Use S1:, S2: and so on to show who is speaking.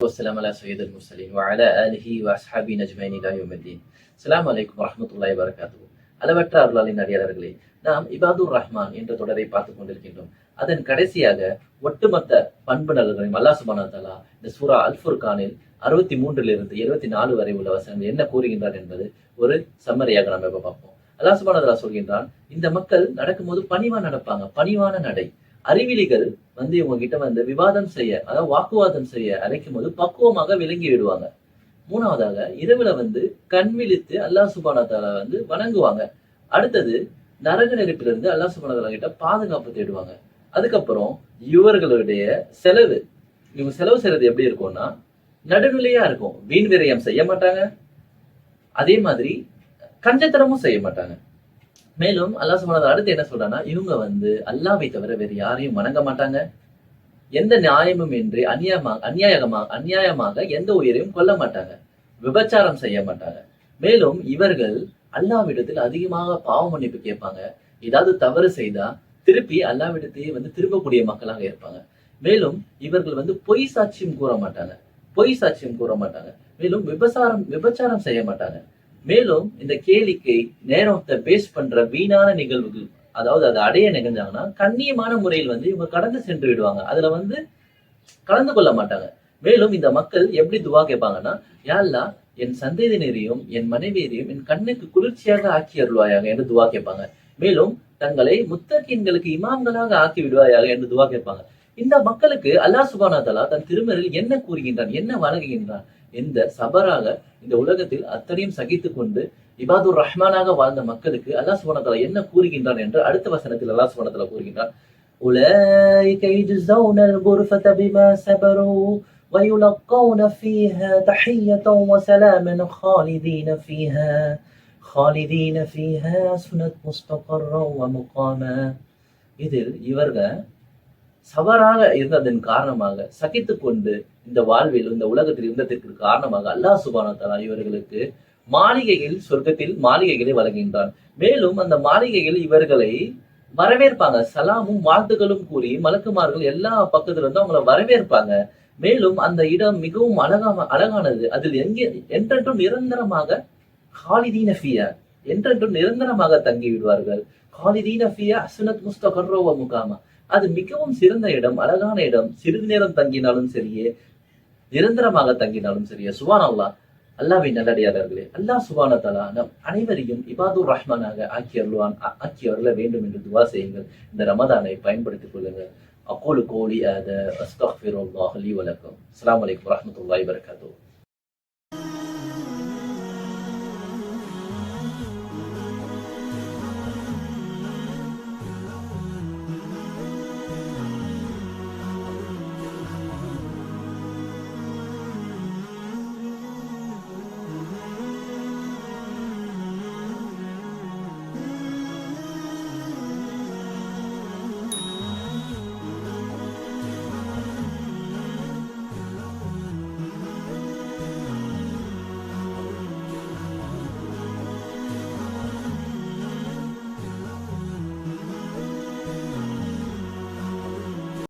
S1: والسلام على سيد المرسلين وعلى آله وأصحابه أجمعين إلى يوم الدين السلام عليكم ورحمة الله وبركاته அளவற்ற அருளாளின் அடியாளர்களே நாம் இபாதுர் ரஹ்மான் என்ற தொடரை பார்த்துக் கொண்டிருக்கின்றோம் அதன் கடைசியாக ஒட்டுமொத்த பண்பு நலன்களையும் அல்லா சுபானா தலா இந்த சூரா அல் ஃபுர்கானில் அறுபத்தி மூன்றிலிருந்து இருபத்தி நாலு வரை உள்ள வசனங்கள் என்ன கூறுகின்றார் என்பது ஒரு சம்மரியாக நம்ம இப்ப பார்ப்போம் அல்லா சுபானா தலா சொல்கின்றான் இந்த மக்கள் நடக்கும்போது பணிவா நடப்பாங்க பணிவான நடை அறிவிலிகள் வந்து இவங்க கிட்ட வந்து விவாதம் செய்ய அதாவது வாக்குவாதம் செய்ய அழைக்கும் போது பக்குவமாக விளங்கி விடுவாங்க. மூணாவதாக இரவுல வந்து கண் விழித்து அல்லாஹ் சுபானா வந்து வணங்குவாங்க. அடுத்தது நரக நெருப்பிலிருந்து அல்லாஹ் சுபானத்தால கிட்ட பாதுகாப்பு தேடுவாங்க. அதுக்கப்புறம் இவர்களுடைய செலவு. இவங்க செலவு செய்யறது எப்படி இருக்கும்னா நடுநிலையா இருக்கும். வீண் விரயம் செய்ய மாட்டாங்க. அதே மாதிரி கஞ்சத்தனமும் செய்ய மாட்டாங்க. மேலும் அல்லாஹ் சுபான அடுத்து என்ன சொல்றான்னா இவங்க வந்து அல்லாவை தவிர வேறு யாரையும் வணங்க மாட்டாங்க. எந்த நியாயமும் இன்றி அநியாயமாக அநியாயமாக அநியாயமாக எந்த உயிரையும் கொல்ல மாட்டாங்க. விபச்சாரம் செய்ய மாட்டாங்க. மேலும் இவர்கள் அல்லாவிடத்தில் அதிகமாக பாவ மன்னிப்பு கேட்பாங்க. ஏதாவது தவறு செய்தா திருப்பி அல்லாவிடத்தையே வந்து திரும்பக்கூடிய மக்களாக இருப்பாங்க. மேலும் இவர்கள் வந்து பொய் சாட்சியம் கூற மாட்டாங்க. பொய் சாட்சியம் கூற மாட்டாங்க. மேலும் விபசாரம் விபச்சாரம் செய்ய மாட்டாங்க. மேலும் இந்த கேளிக்கை நேரத்தை பேஸ் பண்ற வீணான நிகழ்வுகள் அதாவது அதை அடைய நிகழ்ந்தாங்கன்னா கண்ணியமான முறையில் வந்து இவங்க கடந்து சென்று விடுவாங்க. அதுல வந்து கலந்து கொள்ள மாட்டாங்க. மேலும் இந்த மக்கள் எப்படி துவா கேட்பாங்கன்னா யாழ்லா என் சந்ததியினரையும் என் மனைவியரையும் என் கண்ணுக்கு குளிர்ச்சியாக ஆக்கி அருள்வாயாக என்று துவா கேட்பாங்க. மேலும் தங்களை முத்தகீன்களுக்கு இமாம்களாக ஆக்கி விடுவாயாக என்று துவா கேட்பாங்க. இந்த மக்களுக்கு அல்லாஹ் சுபானா தலா தன் திருமறையில் என்ன கூறுகின்றான் என்ன வழங்குகின்றான்? எந்த சபராக இந்த உலகத்தில் அத்தனையும் சகித்துக் கொண்டு இபாதுர் ரஹ்மானாக வாழ்ந்த மக்களுக்கு அல்லாஹ் சுபனத்தலா என்ன கூறுகின்றான் என்று அடுத்த வசனத்தில் அல்லாஹ் சுபனத்தலா கூறுகின்றான் أولئك يجزون الغرفة بما سبروا ويلقون فيها تحية وسلاما خالدين فيها خالدين فيها حسنت مستقرا ومقاما இதில் இவர்கள் சவராக இருந்ததன் காரணமாக சகித்து கொண்டு இந்த வாழ்வில் இந்த உலகத்தில் இருந்ததற்கு காரணமாக அல்லாஹ் சுபான தலா இவர்களுக்கு மாளிகையில் சொர்க்கத்தில் மாளிகைகளை வழங்குகின்றான். மேலும் அந்த மாளிகையில் இவர்களை வரவேற்பாங்க. சலாமும் வாழ்த்துகளும் கூறி மலக்குமார்கள் எல்லா பக்கத்துல இருந்து அவங்களை வரவேற்பாங்க. மேலும் அந்த இடம் மிகவும் அழகா அழகானது. அதில் எங்கே என்றென்றும் நிரந்தரமாக ஹாலிதீன ஃபியா என்றென்றும் நிரந்தரமாக தங்கி விடுவார்கள் ஃபியா அசுனத் முஸ்தகர்ரோவ முகாமா. அது மிகவும் சிறந்த இடம் அழகான இடம். சிறிது நேரம் தங்கினாலும் சரியே நிரந்தரமாக தங்கினாலும் சரியே. சுபான் அல்லா அல்லாவின் நல்லடியாளர்களே அல்லாஹ் சுபானதலா நம் அனைவரையும் இபாதுர் ரஹ்மானாக ஆக்கி அருள்வான் ஆக்கி அருள வேண்டும் என்று துவா செய்யுங்கள். இந்த ரமதானை பயன்படுத்திக் கொள்ளுங்கள். அக்கோலு கோலி அத அஸ்தஃபிருல்லாஹ் லி வலக்கும் அஸ்ஸலாமு அலைக்கும்